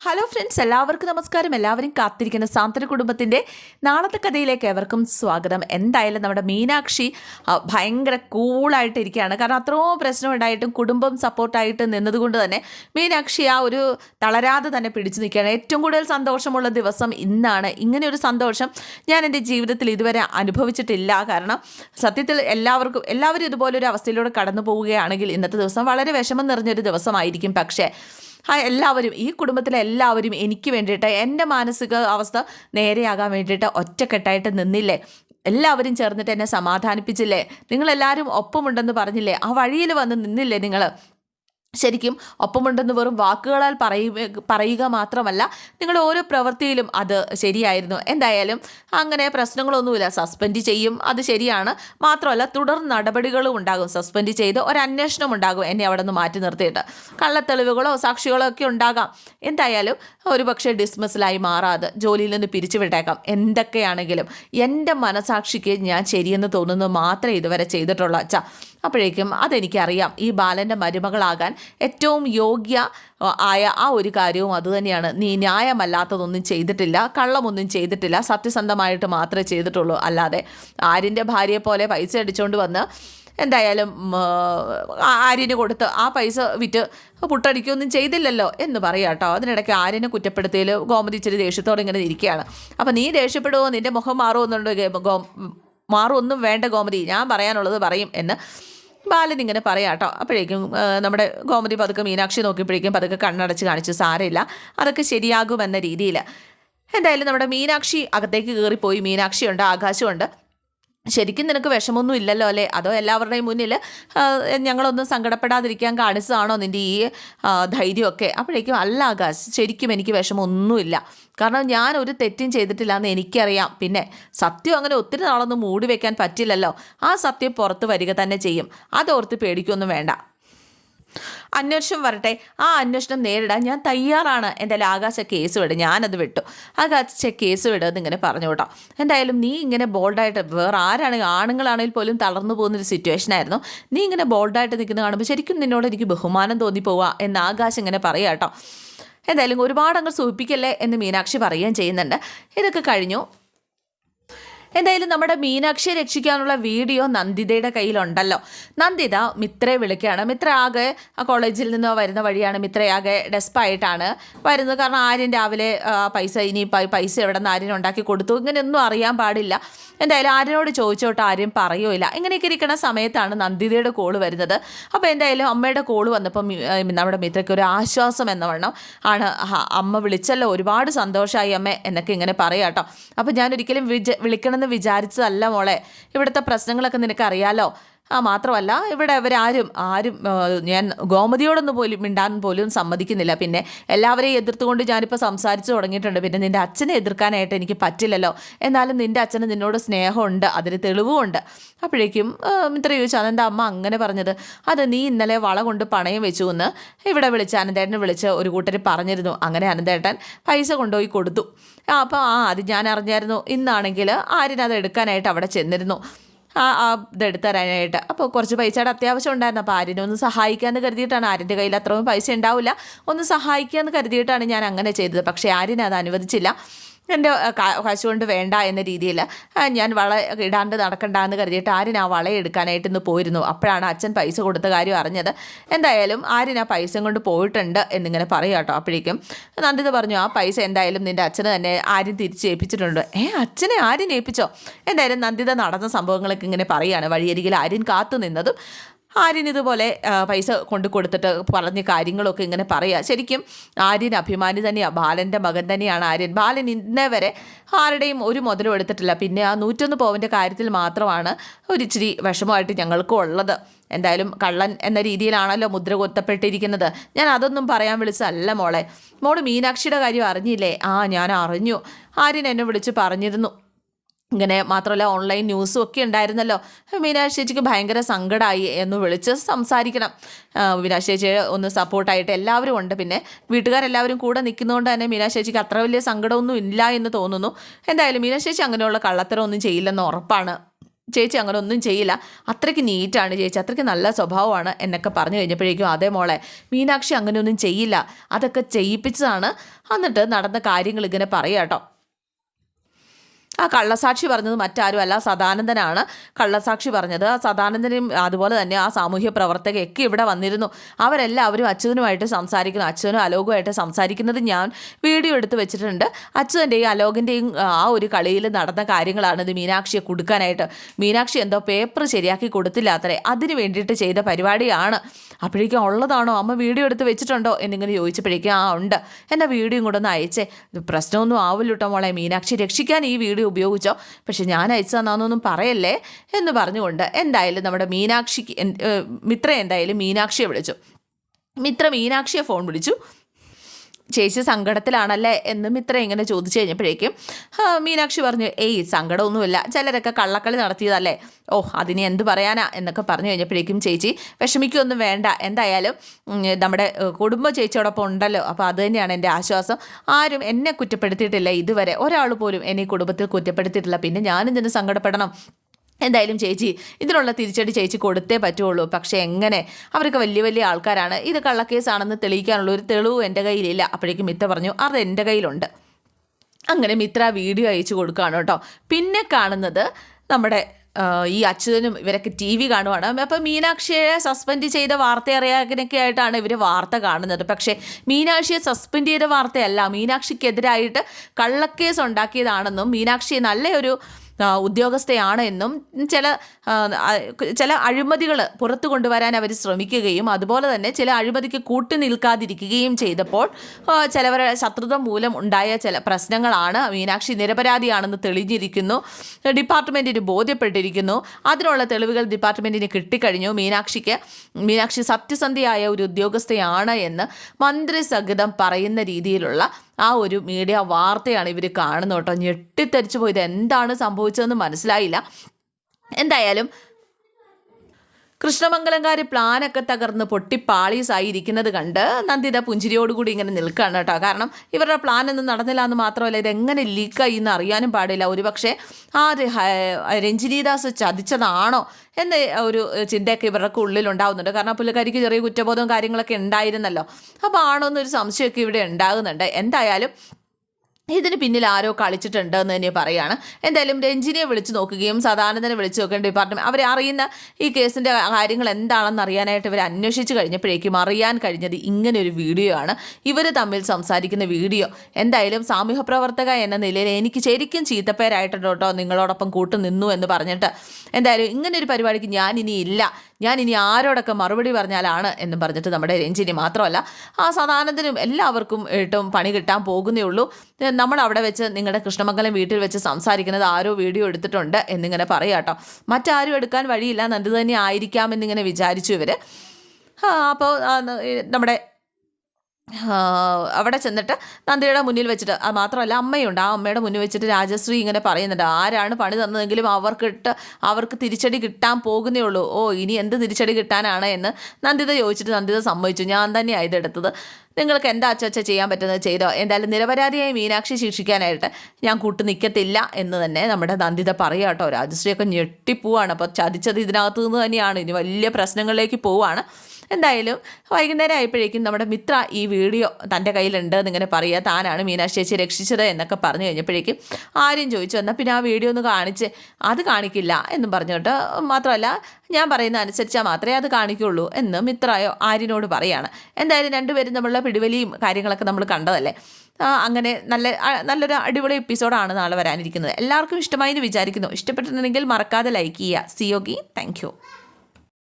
Hello friends എല്ലാവർക്കും നമസ്കാരം. എല്ലാവരും കാത്തിരിക്കുന്ന സാന്ത്വന കുടുംബത്തിന്റെ നാളത്തെ കഥയിലേക്ക് എവർക്കും സ്വാഗതം. എന്തായാലും നമ്മുടെ മീനാക്ഷി ഭയങ്കര കൂളായിട്ട് ഇരിക്കുകയാണ് കാരണം അത്രയും പ്രശ്നം ഉണ്ടായിട്ടും കുടുംബം സപ്പോർട്ടായിട്ട് നിന്നതുകൊണ്ട് തന്നെ മീനാക്ഷി ആ ഒരു തളരാതെ തന്നെ പിടിച്ചു നിൽക്കുകയാണ്. ഏറ്റവും കൂടുതൽ സന്തോഷമുള്ള ദിവസം ഇന്നാണ്. ഇങ്ങനെ ഒരു സന്തോഷം ഞാൻ എന്റെ ജീവിതത്തിൽ ഇതുവരെ അനുഭവിച്ചിട്ടില്ല. കാരണം സത്യത്തിൽ എല്ലാവർക്കും എല്ലാവരും ഇതുപോലൊരു അവസ്ഥയിലൂടെ കടന്നു പോവുകയാണെങ്കിൽ ഇന്നത്തെ ദിവസം വളരെ വിഷമം നിറഞ്ഞൊരു ദിവസമായിരിക്കും. പക്ഷേ എല്ലാവരും ഈ കുടുംബത്തിലെ എല്ലാവരും എനിക്ക് വേണ്ടിയിട്ട് എന്റെ മാനസിക അവസ്ഥ നേരെയാകാൻ വേണ്ടിയിട്ട് ഒറ്റക്കെട്ടായിട്ട് നിന്നില്ലേ? എല്ലാവരും ചേർന്നിട്ട് എന്നെ സമാധാനിപ്പിച്ചില്ലേ? നിങ്ങളെല്ലാവരും ഒപ്പമുണ്ടെന്ന് പറഞ്ഞില്ലേ? ആ വഴിയിൽ വന്ന് നിന്നില്ലേ നിങ്ങൾ ശരിക്കും ഒപ്പമുണ്ടെന്ന് വെറും വാക്കുകളാൽ പറയുക പറയുക മാത്രമല്ല നിങ്ങൾ ഓരോ പ്രവൃത്തിയിലും അത് ശരിയായിരുന്നു. എന്തായാലും അങ്ങനെ പ്രശ്നങ്ങളൊന്നുമില്ല. സസ്പെൻഡ് ചെയ്യും അത് ശരിയാണ്. മാത്രമല്ല തുടർ നടപടികളും ഉണ്ടാകും. സസ്പെൻഡ് ചെയ്ത് ഒരു അന്വേഷണം ഉണ്ടാകും. എന്നെ അവിടെ നിന്ന് മാറ്റി നിർത്തിയിട്ട്. കള്ളത്തെളിവുകളോ സാക്ഷികളോ ഒക്കെ ഉണ്ടാകാം. എന്തായാലും ഒരു പക്ഷേ ഡിസ്മിസിലായി മാറാതെ ജോലിയിൽ നിന്ന് പിരിച്ചുവിട്ടേക്കാം എന്തൊക്കെയാണെങ്കിലും എന്റെ മനസാക്ഷിക്ക് ഞാൻ ശരിയെന്ന് തോന്നുന്നത് മാത്രമേ ഇതുവരെ ചെയ്തിട്ടുള്ളൂ. അച്ഛാ അപ്പോഴേക്കും അതെനിക്കറിയാം. ഈ ബാലന്റെ മരുമകളാകാൻ ഏറ്റവും യോഗ്യ ആയ ആ ഒരു കാര്യവും അതുതന്നെയാണ് നീ ന്യായമല്ലാത്തതൊന്നും ചെയ്തിട്ടില്ല കള്ളമൊന്നും ചെയ്തിട്ടില്ല സത്യസന്ധമായിട്ട് മാത്രമേ ചെയ്തിട്ടുള്ളൂ. അല്ലാതെ ആരിന്റെ ഭാര്യയെ പോലെ പൈസ അടിച്ചുകൊണ്ട് വന്ന് എന്തായാലും ആര്യന് കൊടുത്ത് ആ പൈസ വിറ്റ് പുട്ടടിക്കുകയൊന്നും ചെയ്തില്ലല്ലോ എന്ന് പറയാം കേട്ടോ. അതിനിടയ്ക്ക് ആര്യനെ കുറ്റപ്പെടുത്തിയിൽ ഗോമതി ഇച്ചിരി ദേഷ്യത്തോടെ ഇങ്ങനെ ഇരിക്കുകയാണ്. അപ്പം നീ ദേഷ്യപ്പെടുമോ നിന്റെ മുഖം മാറുമോ എന്നുണ്ട് ഗോ മാറുമൊന്നും വേണ്ട ഗോമതി. ഞാൻ പറയാനുള്ളത് പറയും എന്ന് ബാലൻ ഇങ്ങനെ പറയാം കേട്ടോ. അപ്പോഴേക്കും നമ്മുടെ ഗോമതി പതുക്കെ മീനാക്ഷി നോക്കിയപ്പോഴേക്കും പതുക്കെ കണ്ണടച്ച് കാണിച്ചു സാരമില്ല അതൊക്കെ ശരിയാകുമെന്ന രീതിയിൽ എന്തായാലും നമ്മുടെ മീനാക്ഷി അകത്തേക്ക് കയറിപ്പോയി. മീനാക്ഷിയുണ്ട് ആകാശമുണ്ട്. ശരിക്കും നിനക്ക് വിഷമൊന്നും ഇല്ലല്ലോ അല്ലേ? അതോ എല്ലാവരുടെയും മുന്നിൽ ഞങ്ങളൊന്നും സങ്കടപ്പെടാതിരിക്കാൻ കാണിച്ചതാണോ നിന്റെ ഈ ധൈര്യമൊക്കെ? അപ്പോഴേക്കും അല്ല ആകാശ് ശരിക്കും എനിക്ക് വിഷമമൊന്നുമില്ല. കാരണം ഞാൻ ഒരു തെറ്റും ചെയ്തിട്ടില്ല എന്ന് എനിക്കറിയാം. പിന്നെ സത്യം അങ്ങനെ ഒത്തിരി നാളൊന്നും മൂടി വെക്കാൻ പറ്റില്ലല്ലോ. ആ സത്യം പുറത്ത് വരിക തന്നെ ചെയ്യും. അതോർത്ത് പേടിക്കൊന്നും വേണ്ട. അന്വേഷണം വരട്ടെ. ആ അന്വേഷണം നേരിടാൻ ഞാൻ തയ്യാറാണ്. എന്റെ ആകാശ കേസ് വിട്. ഞാനത് വിട്ടു. ആകാശ കേസ് വിടുമെന്ന് എന്നിങ്ങനെ പറഞ്ഞു കേട്ടോ. എന്തായാലും നീ ഇങ്ങനെ ബോൾഡായിട്ട് വേറെ ആരാണെങ്കിൽ ആണുങ്ങളാണെങ്കിൽ പോലും തളർന്നു പോകുന്നൊരു സിറ്റുവേഷൻ ആയിരുന്നു. നീ ഇങ്ങനെ ബോൾഡായിട്ട് നിൽക്കുന്ന കാണുമ്പോൾ ശരിക്കും നിന്നോട് എനിക്ക് ബഹുമാനം തോന്നിപ്പോവുക എന്ന് ആകാശം ഇങ്ങനെ പറയുക കേട്ടോ. എന്തായാലും ഒരുപാട് അങ്ങ് സൂചിപ്പിക്കല്ലേ എന്ന് മീനാക്ഷി പറയുകയും ചെയ്യുന്നുണ്ട്. ഇതൊക്കെ കഴിഞ്ഞു. എന്തായാലും നമ്മുടെ മീനാക്ഷിയെ രക്ഷിക്കാനുള്ള വീഡിയോ നന്ദിതയുടെ കയ്യിലുണ്ടല്ലോ. നന്ദിത മിത്രയെ വിളിക്കുകയാണ്. മിത്ര ആകെ ആ കോളേജിൽ നിന്നോ വരുന്ന വഴിയാണ് മിത്രയാകെ ഡെസ്പായിട്ടാണ് വരുന്നത്. കാരണം ആര്യൻ രാവിലെ പൈസ ഇനി പൈസ എവിടെ നിന്ന് ആര്യൻ ഉണ്ടാക്കി കൊടുത്തു. ഇങ്ങനെയൊന്നും അറിയാൻ പാടില്ല. എന്തായാലും ആര്യനോട് ചോദിച്ചോട്ട് ആര്യം പറയൂല ഇങ്ങനെയൊക്കെ ഇരിക്കുന്ന സമയത്താണ് നന്ദിതയുടെ കോൾ വരുന്നത്. അപ്പോൾ എന്തായാലും അമ്മയുടെ കോൾ വന്നപ്പോൾ നമ്മുടെ മിത്രയ്ക്ക് ഒരു ആശ്വാസം എന്ന വണ്ണം ആണ്. അമ്മ വിളിച്ചല്ലോ. ഒരുപാട് സന്തോഷമായി അമ്മ എന്നൊക്കെ ഇങ്ങനെ പറയാം കേട്ടോ. അപ്പോൾ ഞാൻ ഒരിക്കലും വിളിക്കണമെന്ന് വിചാരിച്ചതല്ല മോളെ. ഇവിടുത്തെ പ്രശ്നങ്ങളൊക്കെ നിനക്ക് അറിയാലോ ആ മാത്രമല്ല ഇവിടെ അവരാരും ആരും ഞാൻ ഗോമതിയോടൊന്നും പോലും മിണ്ടാൻ പോലും സമ്മതിക്കുന്നില്ല. പിന്നെ എല്ലാവരെയും എതിർത്തുകൊണ്ട് ഞാനിപ്പോൾ സംസാരിച്ചു തുടങ്ങിയിട്ടുണ്ട്. പിന്നെ നിന്റെ അച്ഛനെ എതിർക്കാനായിട്ട് എനിക്ക് പറ്റില്ലല്ലോ. എന്നാലും നിന്റെ അച്ഛന് നിന്നോട് സ്നേഹമുണ്ട് അതിന് തെളിവുമുണ്ട്. അപ്പോഴേക്കും ഇത്ര മിത്ര ചോദിച്ചു. അതെന്താ അമ്മ അങ്ങനെ പറഞ്ഞത്? അത് നീ ഇന്നലെ വള കൊണ്ട് പണയം വെച്ചു എന്ന് ഇവിടെ വിളിച്ച് അനന്തേട്ടനെ വിളിച്ച് ഒരു കൂട്ടർ പറഞ്ഞിരുന്നു. അങ്ങനെ അനന്തേട്ടൻ പൈസ കൊണ്ടുപോയി കൊടുത്തു. അപ്പോൾ ആ അത് ഞാൻ അറിഞ്ഞായിരുന്നു. ഇന്നാണെങ്കിൽ ആര്യനത് എടുക്കാനായിട്ട് അവിടെ ചെന്നിരുന്നു. ആ ആ ഇതെടുത്ത് തരാനായിട്ട് അപ്പോൾ കുറച്ച് പൈസയുടെ അത്യാവശ്യം ഉണ്ടായിരുന്നു. അപ്പോൾ ആര്യനെ ഒന്ന് സഹായിക്കാമെന്ന് കരുതിയിട്ടാണ് ആര്യന്റെ കയ്യിൽ അത്രയും പൈസ ഉണ്ടാവില്ല. ഒന്ന് സഹായിക്കാമെന്ന് കരുതിയിട്ടാണ് ഞാൻ അങ്ങനെ ചെയ്തത്. പക്ഷേ ആര്യനെ അത് അനുവദിച്ചില്ല. എന്റെ കാശ് കൊണ്ട് വേണ്ട എന്ന രീതിയിൽ ഞാൻ വള ഇടാണ്ട് നടക്കണ്ട എന്ന് കരുതിയിട്ട് ആര്യൻ ആ വള എടുക്കാനായിട്ട് ഇന്ന് പോയിരുന്നു. അപ്പോഴാണ് അച്ഛൻ പൈസ കൊടുത്ത കാര്യം അറിഞ്ഞത്. എന്തായാലും ആര്യൻ ആ പൈസ കൊണ്ട് പോയിട്ടുണ്ട് എന്നിങ്ങനെ പറയുക കേട്ടോ. അപ്പോഴേക്കും നന്ദിത പറഞ്ഞു ആ പൈസ എന്തായാലും നിന്റെ അച്ഛന് തന്നെ ആര്യൻ തിരിച്ച് ഏൽപ്പിച്ചിട്ടുണ്ട് ഏ അച്ഛനെ ആര്യൻ ഏൽപ്പിച്ചോ? എന്തായാലും നന്ദിത നടന്ന സംഭവങ്ങളൊക്കെ ഇങ്ങനെ പറയുകയാണ്. വഴിയരികിൽ ആര്യൻ കാത്തു നിന്നതും ആര്യൻ ഇതുപോലെ പൈസ കൊണ്ടു കൊടുത്തിട്ട് പറഞ്ഞ കാര്യങ്ങളൊക്കെ ഇങ്ങനെ പറയുക ശരിക്കും ആര്യൻ അഭിമാനി തന്നെയാണ് ബാലന്റെ മകൻ തന്നെയാണ് ആര്യൻ. ബാലൻ ഇന്നേ വരെ ആരുടെയും ഒരു മുതലും എടുത്തിട്ടില്ല. പിന്നെ ആ നൂറ്റൊന്ന് പോവിന്റെ കാര്യത്തിൽ മാത്രമാണ് ഒരിച്ചിരി വിഷമമായിട്ട് ഞങ്ങൾക്കും ഉള്ളത്. എന്തായാലും കള്ളൻ എന്ന രീതിയിലാണല്ലോ മുദ്ര കൊത്തപ്പെട്ടിരിക്കുന്നത്. ഞാൻ അതൊന്നും പറയാൻ വിളിച്ചതല്ല മോളെ. മോൾ മീനാക്ഷിയുടെ കാര്യം അറിഞ്ഞില്ലേ? ആ ഞാൻ അറിഞ്ഞു. ആര്യൻ എന്നെ വിളിച്ച് പറഞ്ഞിരുന്നു. ഇങ്ങനെ മാത്രമല്ല ഓൺലൈൻ ന്യൂസും ഒക്കെ ഉണ്ടായിരുന്നല്ലോ. മീനാക്ഷി ചേച്ചിക്ക് ഭയങ്കര സങ്കടമായി എന്ന് വിളിച്ച് സംസാരിക്കണം. മീനാക്ഷി ചേച്ചിയെ ഒന്ന് സപ്പോർട്ടായിട്ട് എല്ലാവരും ഉണ്ട്. പിന്നെ വീട്ടുകാരെല്ലാവരും കൂടെ നിൽക്കുന്നതുകൊണ്ട് തന്നെ മീനാക്ഷി ചേച്ചിക്ക് അത്ര വലിയ സങ്കടമൊന്നും ഇല്ല എന്ന് തോന്നുന്നു. എന്തായാലും മീനാക്ഷി ചേച്ചി അങ്ങനെയുള്ള കള്ളത്തരം ഒന്നും ചെയ്യില്ലെന്ന് ഉറപ്പാണ്. ചേച്ചി അങ്ങനെ ഒന്നും ചെയ്യില്ല. അത്രയ്ക്ക് നീറ്റാണ് ചേച്ചി. അത്രയ്ക്ക് നല്ല സ്വഭാവമാണ് എന്നൊക്കെ പറഞ്ഞു കഴിഞ്ഞപ്പോഴേക്കും അതേ മോളെ മീനാക്ഷി അങ്ങനെയൊന്നും ചെയ്യില്ല. അതൊക്കെ ചെയ്യിപ്പിച്ചതാണ്. എന്നിട്ട് നടന്ന കാര്യങ്ങൾ ഇങ്ങനെ പറയാം കേട്ടോ ആ കള്ളസാക്ഷി പറഞ്ഞത് മറ്റാരും അല്ല സദാനന്ദനാണ് കള്ളസാക്ഷി പറഞ്ഞത്. ആ സദാനന്ദനും അതുപോലെ തന്നെ ആ സാമൂഹ്യ പ്രവർത്തകയൊക്കെ ഇവിടെ വന്നിരുന്നു. അവരെല്ലാവരും അച്യുതനുമായിട്ട് സംസാരിക്കുന്നു. അച്യുതനും അലോകുമായിട്ട് സംസാരിക്കുന്നത് ഞാൻ വീഡിയോ എടുത്ത് വെച്ചിട്ടുണ്ട്. അച്യുതന്റെയും അലോകിന്റെയും ആ ഒരു കളിയിൽ നടന്ന കാര്യങ്ങളാണ് ഇത് മീനാക്ഷിയെ കൊടുക്കാനായിട്ട്. മീനാക്ഷി എന്തോ പേപ്പർ ശരിയാക്കി കൊടുത്തില്ല അത്രേ. അതിന് വേണ്ടിയിട്ട് ചെയ്ത പരിപാടിയാണ്. അപ്പോഴേക്കും ഉള്ളതാണോ? അമ്മ വീഡിയോ എടുത്ത് വെച്ചിട്ടുണ്ടോ? എന്നിങ്ങനെ ചോദിച്ചപ്പോഴേക്കും ആ ഉണ്ട്. എന്നാൽ വീഡിയോയും കൂടെ ഒന്ന് അയച്ചേ. പ്രശ്നമൊന്നും ആവില്ല കേട്ടോ മോളെ. മീനാക്ഷി രക്ഷിക്കാൻ ഈ വീഡിയോ ഉപയോഗിച്ചോ? പക്ഷെ ഞാൻ അയച്ചു തന്നാന്നൊന്നും പറയല്ലേ എന്ന് പറഞ്ഞുകൊണ്ട് എന്തായാലും നമ്മുടെ മീനാക്ഷിക്ക് മിത്ര എന്തായാലും മീനാക്ഷിയെ വിളിച്ചു. മിത്ര മീനാക്ഷിയെ ഫോൺ വിളിച്ചു. ചേച്ചി സങ്കടത്തിലാണല്ലേ എന്നും ഇത്ര ഇങ്ങനെ ചോദിച്ചു കഴിഞ്ഞപ്പോഴേക്കും മീനാക്ഷി പറഞ്ഞു ഏയ് സങ്കടമൊന്നുമില്ല. ചിലരൊക്കെ കള്ളക്കളി നടത്തിയതല്ലേ? ഓ അതിനെ എന്ത് പറയാനാ? എന്നൊക്കെ പറഞ്ഞു കഴിഞ്ഞപ്പോഴേക്കും ചേച്ചി വിഷമിക്കൊന്നും വേണ്ട. എന്തായാലും നമ്മുടെ കുടുംബ ചേച്ചിയോടൊപ്പം ഉണ്ടല്ലോ. അപ്പോൾ അത് തന്നെയാണ് എന്റെ ആശ്വാസം. ആരും എന്നെ കുറ്റപ്പെടുത്തിയിട്ടില്ല ഇതുവരെ. ഒരാൾ പോലും എന്നെ കുടുംബത്തിൽ കുറ്റപ്പെടുത്തിയിട്ടില്ല. പിന്നെ ഞാനും ഇതിന് സങ്കടപ്പെടണം? എന്തായാലും ചേച്ചി ഇതിനുള്ള തിരിച്ചടി ചേച്ചി കൊടുത്തേ പറ്റുള്ളൂ. പക്ഷേ എങ്ങനെ? അവരൊക്കെ വലിയ വലിയ ആൾക്കാരാണ്. ഇത് കള്ളക്കേസാണെന്ന് തെളിയിക്കാനുള്ള ഒരു തെളിവ് എന്റെ കയ്യിലില്ല. അപ്പോഴേക്കും മിത്ത പറഞ്ഞു അത് എന്റെ കയ്യിലുണ്ട്. അങ്ങനെ മിത്ര വീഡിയോ അയച്ചു കൊടുക്കുകയാണ് കേട്ടോ. പിന്നെ കാണുന്നത് നമ്മുടെ ഈ അച്യുതനും ഇവരൊക്കെ ടി വി കാണുവാണ്. അപ്പോൾ മീനാക്ഷിയെ സസ്പെൻഡ് ചെയ്ത വാർത്ത അറിയാനൊക്കെ ആയിട്ടാണ് ഇവർ വാർത്ത കാണുന്നത്. പക്ഷേ മീനാക്ഷിയെ സസ്പെൻഡ് ചെയ്ത വാർത്തയല്ല. മീനാക്ഷിക്കെതിരായിട്ട് കള്ളക്കേസ് ഉണ്ടാക്കിയതാണെന്നും മീനാക്ഷി നല്ലൊരു ഉദ്യോഗസ്ഥയാണ് എന്നും ചില ചില അഴിമതികൾ പുറത്തു കൊണ്ടുവരാൻ അവർ ശ്രമിക്കുകയും അതുപോലെ തന്നെ ചില അഴിമതിക്ക് കൂട്ടു നിൽക്കാതിരിക്കുകയും ചെയ്തപ്പോൾ ചിലവരുടെ ശത്രുത മൂലം ഉണ്ടായ ചില പ്രശ്നങ്ങളാണ്. മീനാക്ഷി നിരപരാധിയാണെന്ന് തെളിഞ്ഞിരിക്കുന്നു. ഡിപ്പാർട്ട്മെന്റിന് ബോധ്യപ്പെട്ടിരിക്കുന്നു. അതിനുള്ള തെളിവുകൾ ഡിപ്പാർട്ട്മെന്റിന് കിട്ടിക്കഴിഞ്ഞു. മീനാക്ഷിക്ക് മീനാക്ഷി സത്യസന്ധിയായ ഒരു ഉദ്യോഗസ്ഥയാണ് എന്ന് മന്ത്രിസഹിതം പറയുന്ന രീതിയിലുള്ള ആ ഒരു മീഡിയ വാർത്തയാണ് ഇവർ കാണുന്നത് കേട്ടോ. പോയത്. എന്താണ് സംഭവിച്ചതെന്ന് മനസ്സിലായില്ല. എന്തായാലും കൃഷ്ണമംഗലംകാർ പ്ലാനൊക്കെ തകർന്ന് പൊട്ടിപ്പാളീസായി ഇരിക്കുന്നത് കണ്ട് നന്ദിത പുഞ്ചിരിയോടുകൂടി ഇങ്ങനെ നിൽക്കുകയാണ് കേട്ടോ. കാരണം ഇവരുടെ പ്ലാൻ ഒന്നും നടന്നില്ല എന്ന് മാത്രമല്ല ഇതെങ്ങനെ ലീക്കായി എന്ന് അറിയാനും പാടില്ല. ഒരുപക്ഷെ ആ രഞ്ജിനിദാസ് ചതിച്ചതാണോ എന്ന ഒരു ചിന്തയൊക്കെ ഇവരുടെ ഉള്ളിൽ ഉണ്ടാകുന്നുണ്ട് കാരണം പുള്ളിക്കാരിക്ക് ചെറിയ കുറ്റബോധവും കാര്യങ്ങളൊക്കെ ഉണ്ടായിരുന്നല്ലോ. അപ്പോൾ ആണോ എന്നൊരു സംശയമൊക്കെ ഇവിടെ ഉണ്ടാകുന്നുണ്ട്. എന്തായാലും ഇതിന് പിന്നിൽ ആരോ കളിച്ചിട്ടുണ്ട് എന്ന് തന്നെ പറയുകയാണ് എന്തായാലും രഞ്ജിനിയെ വിളിച്ച് നോക്കുകയും സദാനന്ദനെ വിളിച്ച് നോക്കുകയും ഡിപ്പാർട്ട്മെന്റ് അവരെ അറിയുന്ന ഈ കേസിന്റെ കാര്യങ്ങൾ എന്താണെന്ന് അറിയാനായിട്ട് ഇവർ അന്വേഷിച്ച് കഴിഞ്ഞപ്പോഴേക്കും അറിയാൻ കഴിഞ്ഞത് ഇങ്ങനെ ഒരു വീഡിയോ ആണ്. ഇവർ തമ്മിൽ സംസാരിക്കുന്ന വീഡിയോ. എന്തായാലും സാമൂഹ്യ പ്രവർത്തക എന്ന നിലയിൽ എനിക്ക് ശരിക്കും ചീത്തപ്പേരായിട്ടുണ്ട് കേട്ടോ. നിങ്ങളോടൊപ്പം കൂട്ടു നിന്നു എന്ന് പറഞ്ഞിട്ട്. എന്തായാലും ഇങ്ങനെ ഒരു പരിപാടിക്ക് ഞാൻ ഇനി ഇല്ല. ഞാൻ ഇനി ആരോടൊക്കെ മറുപടി പറഞ്ഞാലാണ് എന്നും പറഞ്ഞിട്ട് നമ്മുടെ രഞ്ജിനി മാത്രമല്ല ആ സദാനന്ദനും എല്ലാവർക്കും ഏട്ടും പണി കിട്ടാൻ പോകുന്നേ ഉള്ളൂ. നമ്മൾ അവിടെ വെച്ച് നിങ്ങളുടെ കൃഷ്ണമംഗലം വീട്ടിൽ വെച്ച് സംസാരിക്കുന്നത് ആരോ വീഡിയോ എടുത്തിട്ടുണ്ട് എന്നിങ്ങനെ പറയാം കേട്ടോ. മറ്റാരും എടുക്കാൻ വഴിയില്ല നല്ലത് തന്നെ ആയിരിക്കാം എന്നിങ്ങനെ വിചാരിച്ചു ഇവർ അപ്പോൾ നമ്മുടെ അവിടെ ചെന്നിട്ട് നന്ദിയുടെ മുന്നിൽ വെച്ചിട്ട് അത് മാത്രമല്ല അമ്മയുണ്ട് ആ അമ്മയുടെ മുന്നിൽ വെച്ചിട്ട് രാജശ്രീ ഇങ്ങനെ പറയുന്നുണ്ട് ആരാണ് പണി തന്നതെങ്കിലും അവർക്കിട്ട് അവർക്ക് തിരിച്ചടി കിട്ടാൻ പോകുന്നേ ഉള്ളൂ. ഓ ഇനി എന്ത് തിരിച്ചടി കിട്ടാനാണ്? എന്ന് നന്ദിത ചോദിച്ചിട്ട് നന്ദിത സമ്മതിച്ചു ഞാൻ തന്നെയാണ് ഇതെടുത്തത് നിങ്ങൾക്ക് എന്താ അച്ചച്ച ചെയ്യാൻ പറ്റുന്നത്? ചെയ്തോ. എന്തായാലും നിരപരാധിയായി മീനാക്ഷി ശിക്ഷിക്കാനായിട്ട് ഞാൻ കൂട്ടു നിൽക്കത്തില്ല എന്ന് തന്നെ നമ്മുടെ നന്ദിത പറയുക കേട്ടോ. രാജശ്രീയൊക്കെ ഞെട്ടിപ്പോവാണ്. അപ്പോൾ ചതിച്ചത് ഇതിനകത്ത് നിന്ന് തന്നെയാണ്. ഇനി വലിയ പ്രശ്നങ്ങളിലേക്ക് പോവാണ്. എന്തായാലും വൈകുന്നേരം ആയപ്പോഴേക്കും നമ്മുടെ മിത്ര ഈ വീഡിയോ തന്റെ കയ്യിലുണ്ട് എന്നിങ്ങനെ പറയുക താനാണ് മീനാക്ഷി ചേച്ചി രക്ഷിച്ചത് എന്നൊക്കെ പറഞ്ഞു കഴിഞ്ഞപ്പോഴേക്കും ആരും ചോദിച്ചു എന്നാൽ പിന്നെ ആ വീഡിയോ ഒന്ന് കാണിച്ച് അത് കാണിക്കില്ല എന്നും പറഞ്ഞിട്ട് മാത്രമല്ല ഞാൻ പറയുന്ന അനുസരിച്ചാൽ മാത്രമേ അത് കാണിക്കുള്ളൂ എന്ന് മിത്രയോ ആര്യനോട് പറയാണ്. എന്തായാലും രണ്ടുപേരും നമ്മളുടെ പിടിവലിയും കാര്യങ്ങളൊക്കെ നമ്മൾ കണ്ടതല്ലേ? അങ്ങനെ നല്ല നല്ലൊരു അടിപൊളി എപ്പിസോഡാണ് നാളെ വരാനിരിക്കുന്നത്. എല്ലാവർക്കും ഇഷ്ടമായി എന്ന് വിചാരിക്കുന്നു. ഇഷ്ടപ്പെട്ടിട്ടുണ്ടെങ്കിൽ മറക്കാതെ ലൈക്ക് ചെയ്യുക. സി യോഗി താങ്ക്